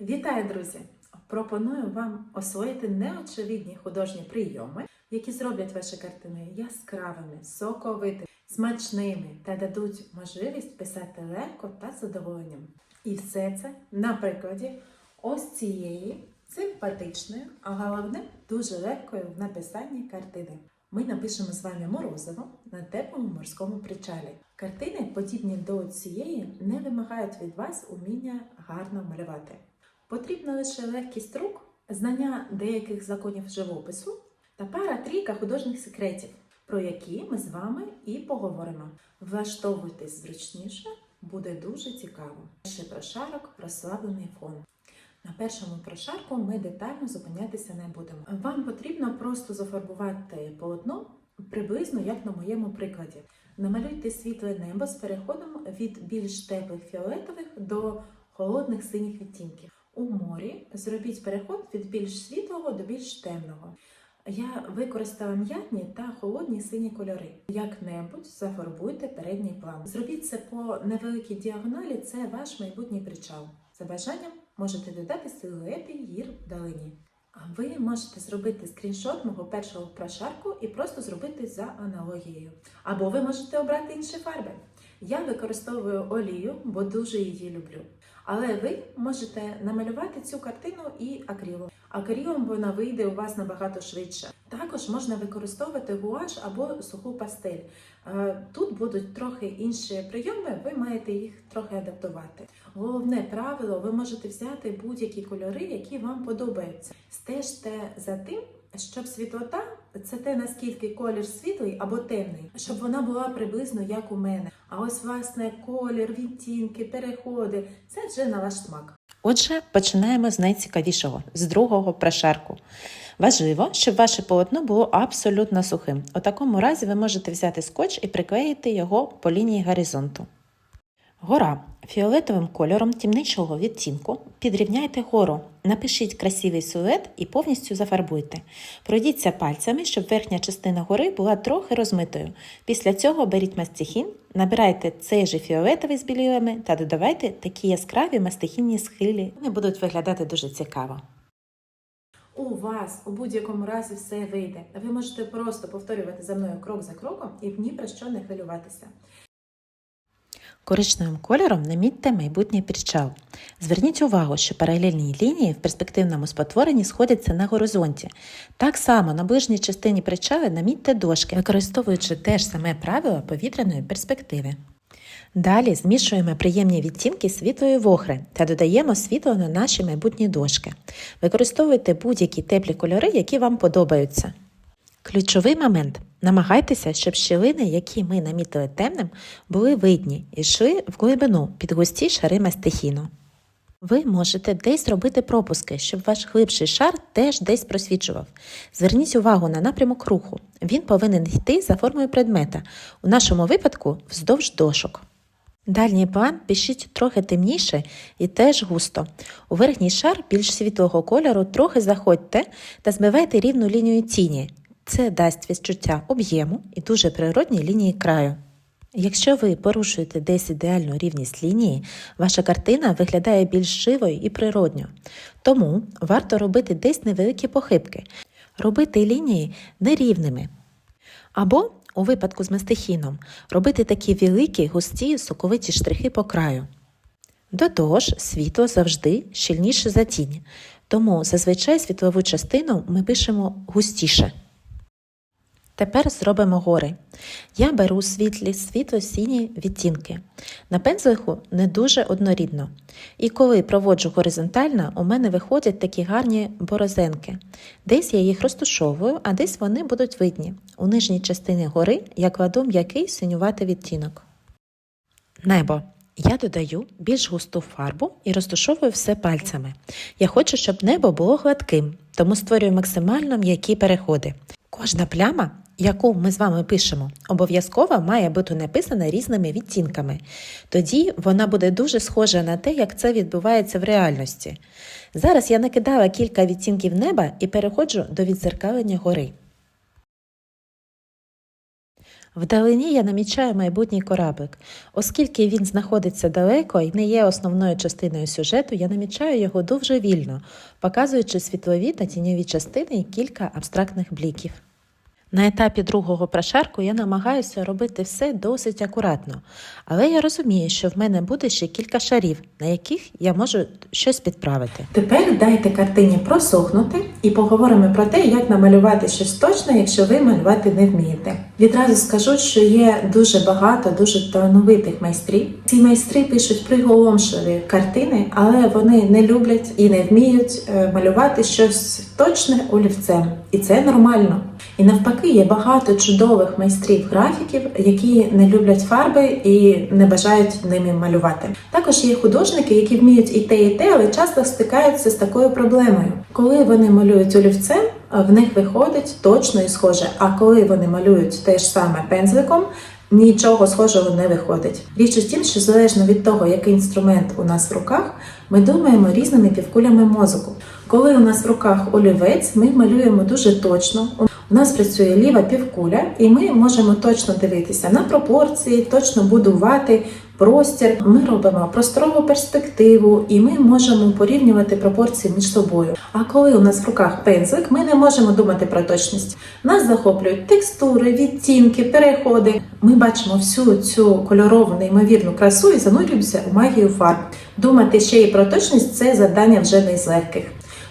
Вітаю, друзі! Пропоную вам освоїти неочевидні художні прийоми, які зроблять ваші картини яскравими, соковитими, смачними та дадуть можливість писати легко та задоволенням. І все це на прикладі ось цієї симпатичної, а головне дуже легкої в написанні картини. Ми напишемо з вами морозиво на теплому морському причалі. Картини, подібні до цієї, не вимагають від вас уміння гарно малювати. Потрібна лише легкість рук, знання деяких законів живопису та пара трійка художніх секретів, про які ми з вами і поговоримо. Влаштовуйтесь зручніше, буде дуже цікаво. Ще прошарок розслаблений фон. На першому прошарку ми детально зупинятися не будемо. Вам потрібно просто зафарбувати полотно приблизно як на моєму прикладі. Намалюйте світле небо з переходом від більш теплих фіолетових до холодних синіх відтінків. У морі зробіть переход від більш світлого до більш темного. Я використала м'ятні та холодні сині кольори. Як-небудь зафарбуйте передній план. Зробіть це по невеликій діагоналі, це ваш майбутній причал. За бажанням можете додати силуети гір вдалині. А ви можете зробити скріншот мого першого прошарку і просто зробити за аналогією. Або ви можете обрати інші фарби. Я використовую олію, бо дуже її люблю. Але ви можете намалювати цю картину і акрилом. Акрилом вона вийде у вас набагато швидше. Також можна використовувати гуаш або суху пастель. Е, Тут будуть трохи інші прийоми, ви маєте їх трохи адаптувати. Головне правило, ви можете взяти будь-які кольори, які вам подобаються. Стежте за тим, щоб світлота це те, наскільки колір світлий або темний, щоб вона була приблизно як у мене. А ось власне колір, відтінки, переходи це вже на ваш смак. Отже, починаємо з найцікавішого з другого прошарку. Важливо, щоб ваше полотно було абсолютно сухим. У такому разі ви можете взяти скотч і приклеїти його по лінії горизонту. Гора фіолетовим кольором темничого відтінку. Підрівняйте гору, напишіть красивий силует і повністю зафарбуйте. Пройдіться пальцями, щоб верхня частина гори була трохи розмитою. Після цього беріть мастихін, набирайте цей же фіолетовий з білілами та додавайте такі яскраві мастихінні схилі. Вони будуть виглядати дуже цікаво. У вас у будь-якому разі все вийде. Ви можете просто повторювати за мною крок за кроком і ні про що не хвилюватися. Коричневим кольором намітьте майбутній причал. Зверніть увагу, що паралельні лінії в перспективному спотворенні сходяться на горизонті. Так само на ближній частині причали намітьте дошки, використовуючи те ж саме правило повітряної перспективи. Далі змішуємо приємні відтінки світлої вохри та додаємо світло на наші майбутні дошки. Використовуйте будь-які теплі кольори, які вам подобаються. Ключовий момент. Намагайтеся, щоб щілини, які ми намітили темним, були видні і йшли в глибину під густі шари мастихіну. Ви можете десь робити пропуски, щоб ваш глибший шар теж десь просвічував. Зверніть увагу на напрямок руху. Він повинен йти за формою предмета, у нашому випадку вздовж дошок. Дальній план пишіть трохи темніше і теж густо. У верхній шар більш світлого кольору трохи заходьте та збивайте рівну лінію тіні. Це дасть відчуття об'єму і дуже природні лінії краю. Якщо ви порушуєте десь ідеальну рівність лінії, ваша картина виглядає більш живою і природньо. Тому варто робити десь невеликі похибки, робити лінії нерівними. Або, у випадку з мастихіном, робити такі великі, густі, соковиті штрихи по краю. До того ж, світло завжди щільніше за тінь, тому зазвичай світлову частину ми пишемо густіше. Тепер зробимо гори. Я беру світлі світло-сіні відтінки. На пензлику не дуже однорідно. І коли проводжу горизонтально, у мене виходять такі гарні борозенки. Десь я їх розташовую, а десь вони будуть видні. У нижній частині гори я кладу м'який синюватий відтінок. Небо. Я додаю більш густу фарбу і розташовую все пальцями. Я хочу, щоб небо було гладким, тому створюю максимально м'які переходи. Кожна пляма, яку ми з вами пишемо, обов'язково має бути написана різними відтінками. Тоді вона буде дуже схожа на те, як це відбувається в реальності. Зараз я накидала кілька відтінків неба і переходжу до відзеркалення гори. Вдалині я намічаю майбутній кораблик. Оскільки він знаходиться далеко і не є основною частиною сюжету, я намічаю його дуже вільно, показуючи світлові та тіньові частини і кілька абстрактних бліків. На етапі другого прошарку я намагаюся робити все досить акуратно, але я розумію, що в мене буде ще кілька шарів, на яких я можу щось підправити. Тепер дайте картині просохнути і поговоримо про те, як намалювати щось точне, якщо ви малювати не вмієте. Відразу скажу, що є дуже багато дуже талановитих майстрів. Ці майстри пишуть приголомшливі картини, але вони не люблять і не вміють е, малювати щось точне олівцем, і це нормально. І навпаки, є багато чудових майстрів графіків, які не люблять фарби і не бажають ними малювати. Також є художники, які вміють і те, і те, але часто стикаються з такою проблемою. Коли вони малюють олівцем, в них виходить точно і схоже. А коли вони малюють те ж саме пензликом, нічого схожого не виходить. Річ у тім, що залежно від того, який інструмент у нас в руках, ми думаємо різними півкулями мозку. Коли у нас в руках олівець, ми малюємо дуже точно. У нас працює ліва півкуля, і ми можемо точно дивитися на пропорції, точно будувати простір. Ми робимо просторову перспективу, і ми можемо порівнювати пропорції між собою. А коли у нас в руках пензлик, ми не можемо думати про точність. Нас захоплюють текстури, відтінки, переходи. Ми бачимо всю цю кольорову неймовірну красу і занурюємося у магію фарб. Думати ще й про точність це завдання вже не з легких.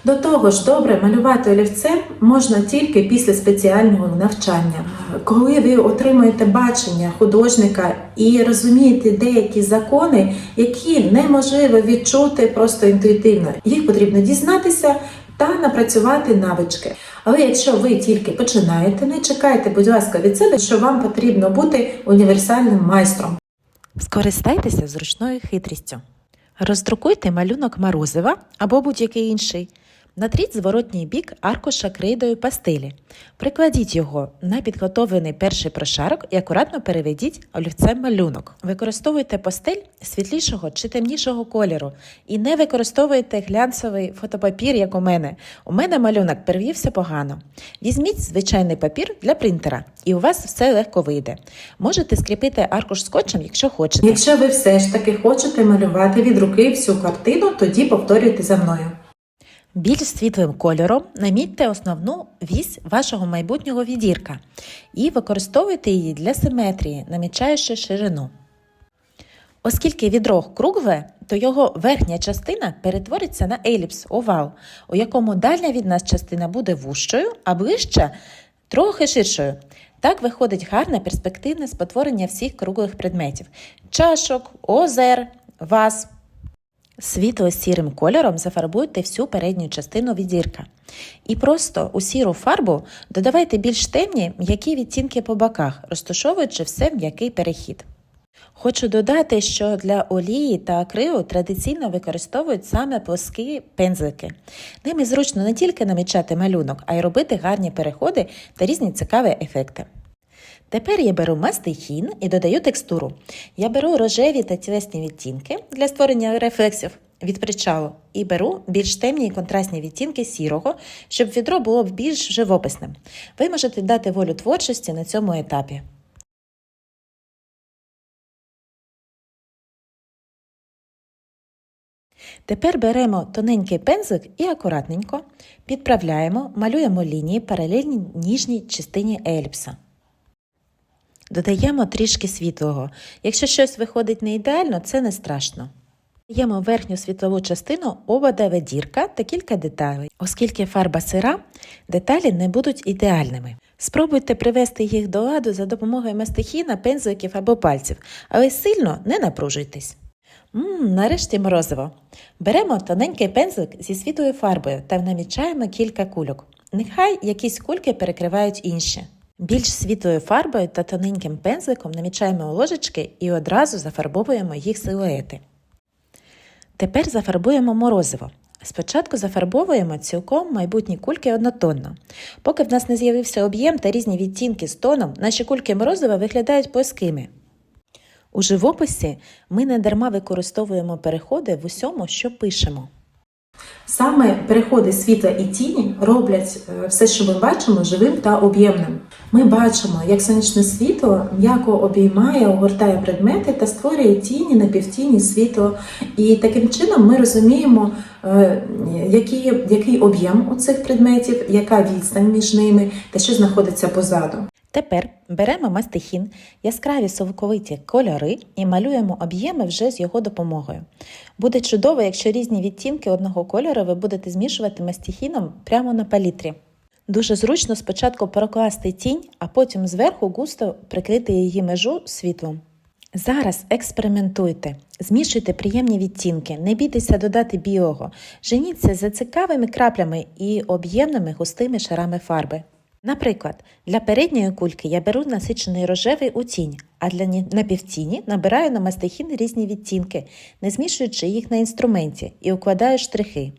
До того ж, добре малювати олівцем можна тільки після спеціального навчання. Коли ви отримуєте бачення художника і розумієте деякі закони, які неможливо відчути просто інтуїтивно, їх потрібно дізнатися та напрацювати навички. Але якщо ви тільки починаєте, не чекайте, будь ласка, від себе, що вам потрібно бути універсальним майстром. Скористайтеся зручною хитрістю. Роздрукуйте малюнок Морозива або будь-який інший. Натріть зворотній бік аркуша крейдою пастилі. Прикладіть його на підготовлений перший прошарок і акуратно переведіть олівцем малюнок. Використовуйте пастиль світлішого чи темнішого кольору і не використовуйте глянцевий фотопапір, як у мене. У мене малюнок перевівся погано. Візьміть звичайний папір для принтера, і у вас все легко вийде. Можете скріпити аркуш скотчем, якщо хочете. Якщо ви все ж таки хочете малювати від руки всю картину, тоді повторюйте за мною. Більш світлим кольором намітьте основну вісь вашого майбутнього відірка і використовуйте її для симетрії, намічаючи ширину. Оскільки відро кругле, то його верхня частина перетвориться на еліпс, овал, у якому дальня від нас частина буде вужчою, а ближча трохи ширшою. Так виходить гарне перспективне спотворення всіх круглих предметів: чашок, озер, ваз. Світло-сірим кольором зафарбуйте всю передню частину відірка. І просто у сіру фарбу додавайте більш темні м'які відтінки по боках, розташовуючи все в м'який перехід. Хочу додати, що для олії та акрилу традиційно використовують саме плоскі пензлики. Ними зручно не тільки намічати малюнок, а й робити гарні переходи та різні цікаві ефекти. Тепер я беру мастихін і додаю текстуру. Я беру рожеві та тілесні відтінки для створення рефлексів від причалу і беру більш темні і контрастні відтінки сірого, щоб відро було більш живописним. Ви можете дати волю творчості на цьому етапі. Тепер беремо тоненький пензлик і акуратненько підправляємо, малюємо лінії паралельні ніжній частині еліпса. Додаємо трішки світлого. Якщо щось виходить не ідеально, це не страшно. Додаємо верхню світлову частину обода ведірка та кілька деталей. Оскільки фарба сира, деталі не будуть ідеальними. Спробуйте привести їх до ладу за допомогою мастихіна, пензликів або пальців, але сильно не напружуйтесь. Мм, нарешті морозиво. Беремо тоненький пензлик зі світлою фарбою та намічаємо кілька кульок. Нехай якісь кульки перекривають інші. Більш світлою фарбою та тоненьким пензликом намічаємо ложечки і одразу зафарбовуємо їх силуети. Тепер зафарбуємо морозиво. Спочатку зафарбовуємо цілком майбутні кульки однотонно. Поки в нас не з'явився об'єм та різні відтінки з тоном, наші кульки морозива виглядають плоскими. У живописі ми не дарма використовуємо переходи в усьому, що пишемо. Саме переходи світла і тіні роблять е, все, що ми бачимо, живим та об'ємним. Ми бачимо, як сонячне світло м'яко обіймає, огортає предмети та створює тіні, напівтіні, світло. І таким чином ми розуміємо, е, який, який об'єм у цих предметів, яка відстань між ними та що знаходиться позаду. Тепер беремо мастихін, яскраві совковиті кольори і малюємо об'єми вже з його допомогою. Буде чудово, якщо різні відтінки одного кольору ви будете змішувати мастихіном прямо на палітрі. Дуже зручно спочатку прокласти тінь, а потім зверху густо прикрити її межу світлом. Зараз експериментуйте, змішуйте приємні відтінки, не бійтеся додати білого, женіться за цікавими краплями і об'ємними густими шарами фарби. Наприклад, для передньої кульки я беру насичений рожевий у тінь, а для ні- напівтіні набираю на мастихін різні відтінки, не змішуючи їх на інструменті і укладаю штрихи.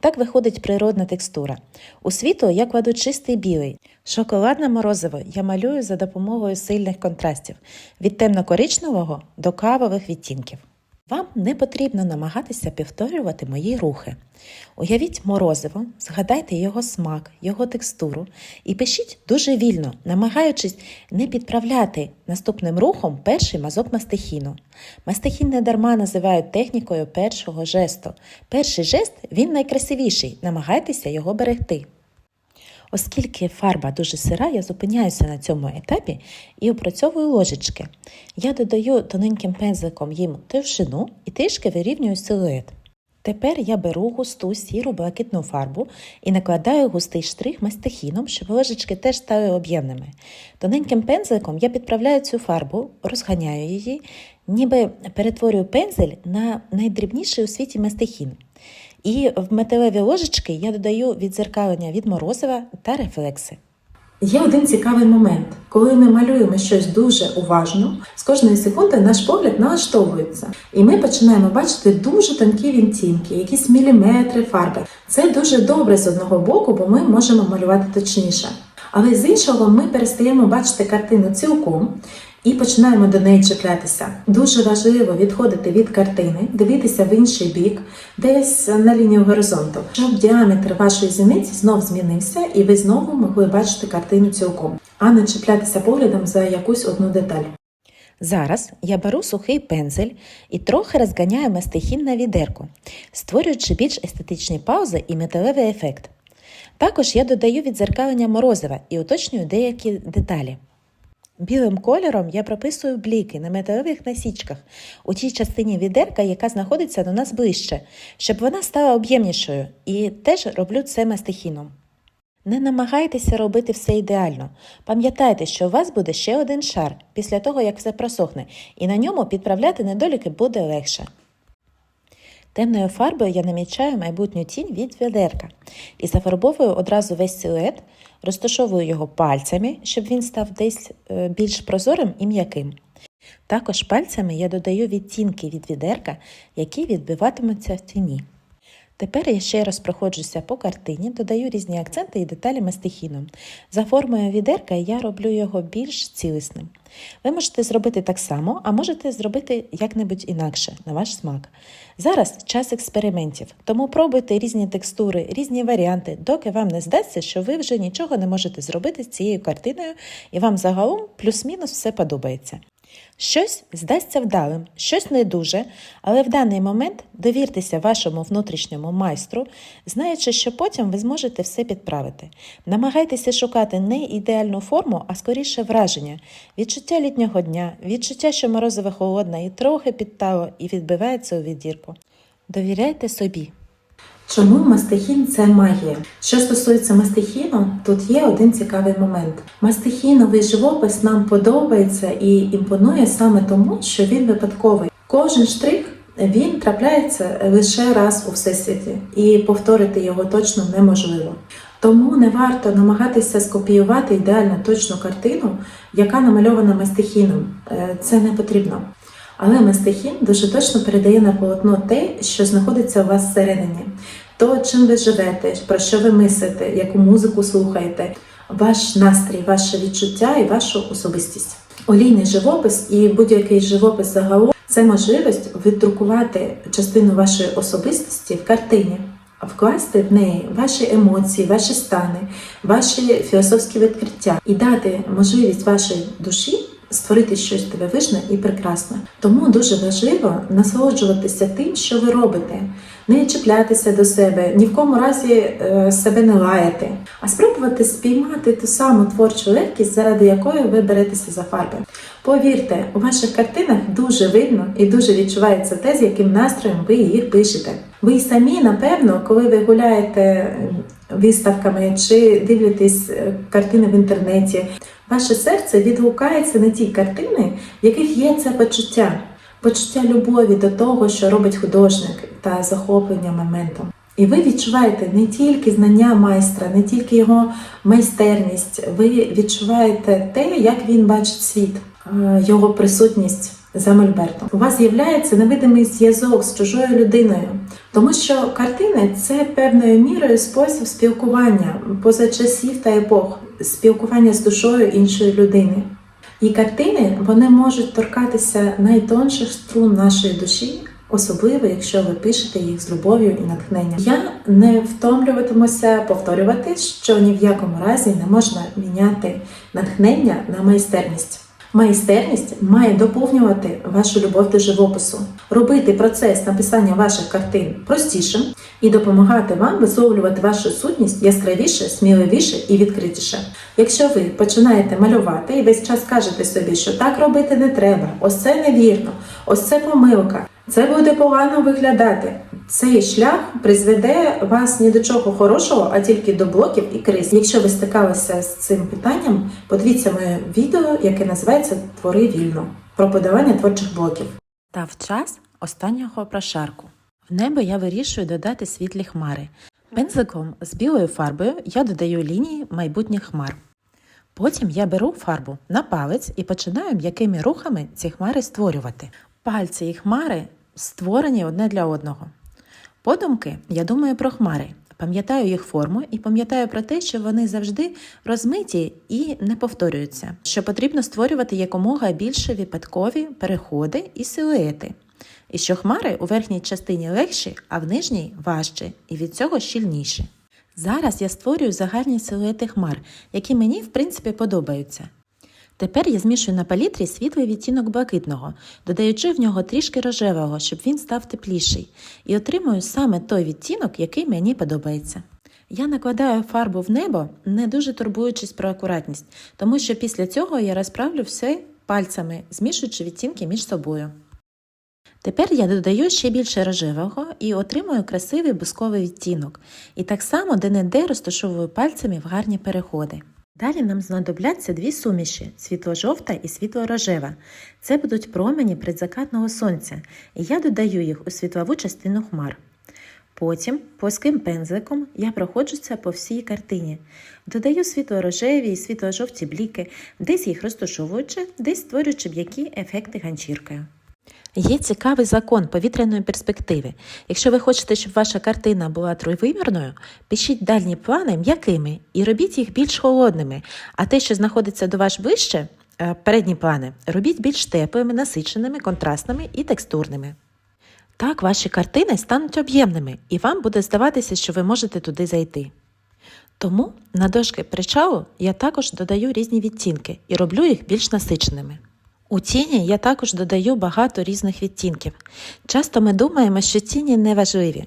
Так виходить природна текстура. У світло я кладу чистий білий. Шоколадне морозиво я малюю за допомогою сильних контрастів від темно-коричневого до кавових відтінків. Вам не потрібно намагатися повторювати мої рухи. Уявіть морозиво, згадайте його смак, його текстуру і пишіть дуже вільно, намагаючись не підправляти наступним рухом перший мазок мастихіну. Мастихін не дарма називають технікою першого жесту. Перший жест він найкрасивіший, намагайтеся його берегти. Оскільки фарба дуже сира, я зупиняюся на цьому етапі і опрацьовую ложечки. Я додаю тоненьким пензликом їм товщину і трішки вирівнюю силует. Тепер я беру густу сіру блакитну фарбу і накладаю густий штрих мастихіном, щоб ложечки теж стали об'ємними. Тоненьким пензликом я підправляю цю фарбу, розганяю її, ніби перетворюю пензель на найдрібніший у світі мастихін. І в металеві ложечки я додаю відзеркалення від морозива та рефлекси. Є один цікавий момент, коли ми малюємо щось дуже уважно, з кожної секунди наш погляд налаштовується, і ми починаємо бачити дуже тонкі відтінки, якісь міліметри фарби. Це дуже добре з одного боку, бо ми можемо малювати точніше. Але з іншого ми перестаємо бачити картину цілком і починаємо до неї чіплятися. Дуже важливо відходити від картини, дивитися в інший бік, десь на лінію горизонту, щоб діаметр вашої зіниці знов змінився, і ви знову могли бачити картину цілком, а не чіплятися поглядом за якусь одну деталь. Зараз я беру сухий пензель і трохи розганяю мастихін на відерку, створюючи більш естетичні паузи і металевий ефект. Також я додаю відзеркалення морозива і уточнюю деякі деталі. Білим кольором я прописую бліки на металевих насічках у тій частині відерка, яка знаходиться до нас ближче, щоб вона стала об'ємнішою, і теж роблю це мастихіном. Не намагайтеся робити все ідеально. Пам'ятайте, що у вас буде ще один шар після того, як все просохне, і на ньому підправляти недоліки буде легше. Темною фарбою я намічаю майбутню тінь від відерка і зафарбовую одразу весь силует, розташовую його пальцями, щоб він став десь е, більш прозорим і м'яким. Також пальцями я додаю відтінки від відерка, які відбиватимуться в тіні. Тепер я ще раз проходжуся по картині, додаю різні акценти і деталі мастихіном. За формою відерка я роблю його більш цілісним. Ви можете зробити так само, а можете зробити як-небудь інакше, на ваш смак. Зараз час експериментів, тому пробуйте різні текстури, різні варіанти, доки вам не здасться, що ви вже нічого не можете зробити з цією картиною, і вам загалом плюс-мінус все подобається. Щось здасться вдалим, щось не дуже, але в даний момент довіртеся вашому внутрішньому майстру, знаючи, що потім ви зможете все підправити. Намагайтеся шукати не ідеальну форму, а скоріше враження, відчуття літнього дня, відчуття, що морозиво холодне і трохи підтало і відбивається у віддірку. Довіряйте собі. Чому мастихін це магія? Що стосується мастихіну, тут є один цікавий момент. Мастихіновий живопис нам подобається і імпонує саме тому, що він випадковий. Кожен штрих він трапляється лише раз у всесвіті, і повторити його точно неможливо. Тому не варто намагатися скопіювати ідеально точну картину, яка намальована мастихіном. Е, Це не потрібно. Але мастихін дуже точно передає на полотно те, що знаходиться у вас всередині. То, чим ви живете, про що ви мислите, яку музику слухаєте, ваш настрій, ваше відчуття і вашу особистість. Олійний живопис і будь-який живопис загалом це можливість віддрукувати частину вашої особистості в картині. вкласти в неї ваші емоції, ваші стани, ваші філософські відкриття і дати можливість вашій душі створити щось дивовижне і прекрасне. Тому дуже важливо насолоджуватися тим, що ви робите, не чіплятися до себе, ні в кому разі е, себе не лаяти, а спробувати спіймати ту саму творчу легкість, заради якої ви беретеся за фарби. Повірте, у ваших картинах дуже видно і дуже відчувається те, з яким настроєм ви їх пишете. Ви самі, напевно, коли ви гуляєте виставками чи дивитесь е, картини в інтернеті, ваше серце відгукається на ті картини, в яких є це почуття, почуття любові до того, що робить художник, та захоплення моментом. І ви відчуваєте не тільки знання майстра, не тільки його майстерність, ви відчуваєте те, як він бачить світ, е, його присутність за мольбертом. У вас з'являється невидимий зв'язок з чужою людиною, тому що картини це певною мірою спосіб спілкування поза часів та епох, спілкування з душою іншої людини. І картини вони можуть торкатися найтонших струн нашої душі, особливо якщо ви пишете їх з любов'ю і натхненням. Я не втомлюватимуся повторювати, що ні в якому разі не можна міняти натхнення на майстерність. Майстерність має доповнювати вашу любов до живопису, робити процес написання ваших картин простішим і допомагати вам висловлювати вашу сутність яскравіше, сміливіше і відкритіше. Якщо ви починаєте малювати і весь час кажете собі, що так робити не треба, ось це невірно, ось це помилка, це буде погано виглядати. Цей шлях призведе вас ні до чого хорошого, а тільки до блоків і криз. Якщо ви стикалися з цим питанням, подивіться моє відео, яке називається Твори вільно про подавання творчих блоків. Став час останнього прошарку. В небо я вирішую додати світлі хмари. Пензликом з білою фарбою я додаю лінії майбутніх хмар. Потім я беру фарбу на палець і починаю м'якими рухами ці хмари створювати. Пальці і хмари створені одне для одного. Подумки я думаю про хмари, пам'ятаю їх форму і пам'ятаю про те, що вони завжди розмиті і не повторюються, що потрібно створювати якомога більше випадкові переходи і силуети. І що хмари у верхній частині легші, а в нижній важчі, і від цього щільніші. Зараз я створюю загальні силуети хмар, які мені в принципі подобаються. Тепер я змішую на палітрі світлий відтінок блакитного, додаючи в нього трішки рожевого, щоб він став тепліший, і отримую саме той відтінок, який мені подобається. Я накладаю фарбу в небо, не дуже турбуючись про акуратність, тому що після цього я розправлю все пальцями, змішуючи відтінки між собою. Тепер я додаю ще більше рожевого і отримую красивий бусковий відтінок. І так само де-не-де розташовую пальцями в гарні переходи. Далі нам знадобляться дві суміші світло-жовта і світло-рожева. Це будуть промені предзакатного сонця, і я додаю їх у світлову частину хмар. Потім плоским пензликом я проходжуся по всій картині. Додаю світло-рожеві і світло-жовті бліки, десь їх розташовуючи, десь створюючи м'які ефекти ганчіркою. Є цікавий закон повітряної перспективи. Якщо ви хочете, щоб ваша картина була тривимірною, пишіть дальні плани м'якими і робіть їх більш холодними, а те, що знаходиться до вас ближче, е, передні плани, робіть більш теплими, насиченими, контрастними і текстурними. Так ваші картини стануть об'ємними, і вам буде здаватися, що ви можете туди зайти. Тому на дошки причалу я також додаю різні відтінки і роблю їх більш насиченими. У тіні я також додаю багато різних відтінків. Часто ми думаємо, що тіні не важливі,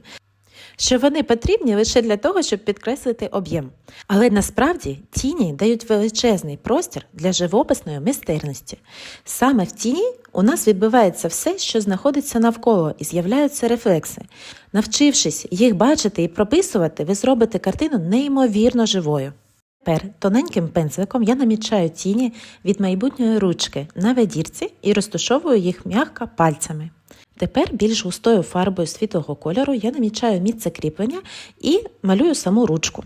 що вони потрібні лише для того, щоб підкреслити об'єм. Але насправді тіні дають величезний простір для живописної майстерності. Саме в тіні у нас відбувається все, що знаходиться навколо, і з'являються рефлекси. Навчившись їх бачити і прописувати, ви зробите картину неймовірно живою. Тепер тоненьким пензликом я намічаю тіні від майбутньої ручки на ведірці і розташовую їх м'яко пальцями. Тепер більш густою фарбою світлого кольору я намічаю місце кріплення і малюю саму ручку.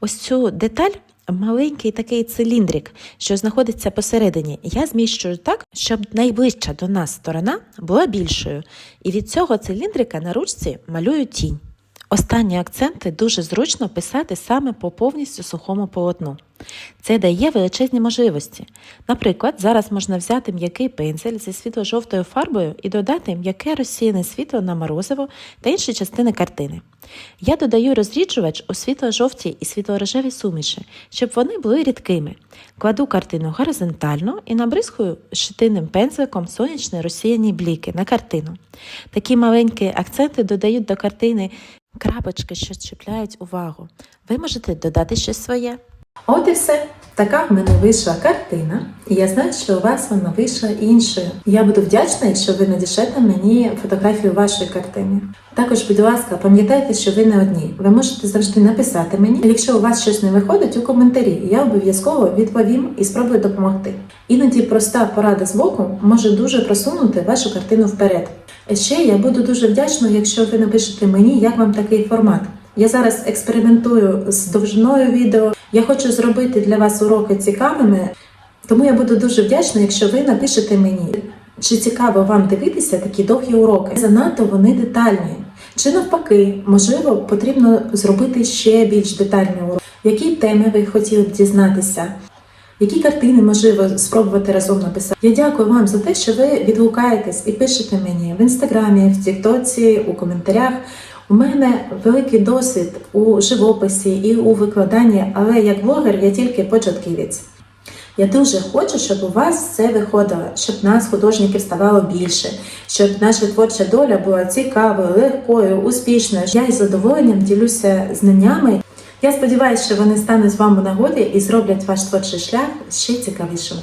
Ось цю деталь, маленький такий циліндрик, що знаходиться посередині, я зміщую так, щоб найближча до нас сторона була більшою, і від цього циліндрика на ручці малюю тінь. Останні акценти дуже зручно писати саме по повністю сухому полотну. Це дає величезні можливості. Наприклад, зараз можна взяти м'який пензель зі світло-жовтою фарбою і додати м'яке розсіяне світло на морозиво та інші частини картини. Я додаю розріджувач у світло-жовтій і світло-рожевій суміші, щоб вони були рідкими. Кладу картину горизонтально і набризкую щитинним пензликом сонячні розсіяні бліки на картину. Такі маленькі акценти додають до картини крапочки, що чіпляють увагу. Ви можете додати щось своє. От і все. Така в мене вийшла картина, і я знаю, що у вас вона вийшла іншою. Я буду вдячна, якщо ви надішлете мені фотографію вашої картини. Також, будь ласка, пам'ятайте, що ви не одні. Ви можете завжди написати мені, якщо у вас щось не виходить у коментарі, я обов'язково відповім і спробую допомогти. Іноді проста порада з боку може дуже просунути вашу картину вперед. Ще я буду дуже вдячна, якщо ви напишете мені, як вам такий формат. Я зараз експериментую з довжиною відео. Я хочу зробити для вас уроки цікавими, тому я буду дуже вдячна, якщо ви напишете мені, чи цікаво вам дивитися такі довгі уроки. Занадто вони детальні. Чи навпаки, можливо, потрібно зробити ще більш детальний урок. Які теми ви хотіли б дізнатися? Які картини можливо спробувати разом написати? Я дякую вам за те, що ви відгукаєтесь і пишете мені в інстаграмі, в Тіктоці, у коментарях. У мене великий досвід у живописі і у викладанні, але як блогер я тільки початківець. Я дуже хочу, щоб у вас це виходило, щоб нас, художників, ставало більше, щоб наша творча доля була цікавою, легкою, успішною. Я із задоволенням ділюся знаннями. Я сподіваюся, що вони стануть вам у нагоді і зроблять ваш творчий шлях ще цікавішим.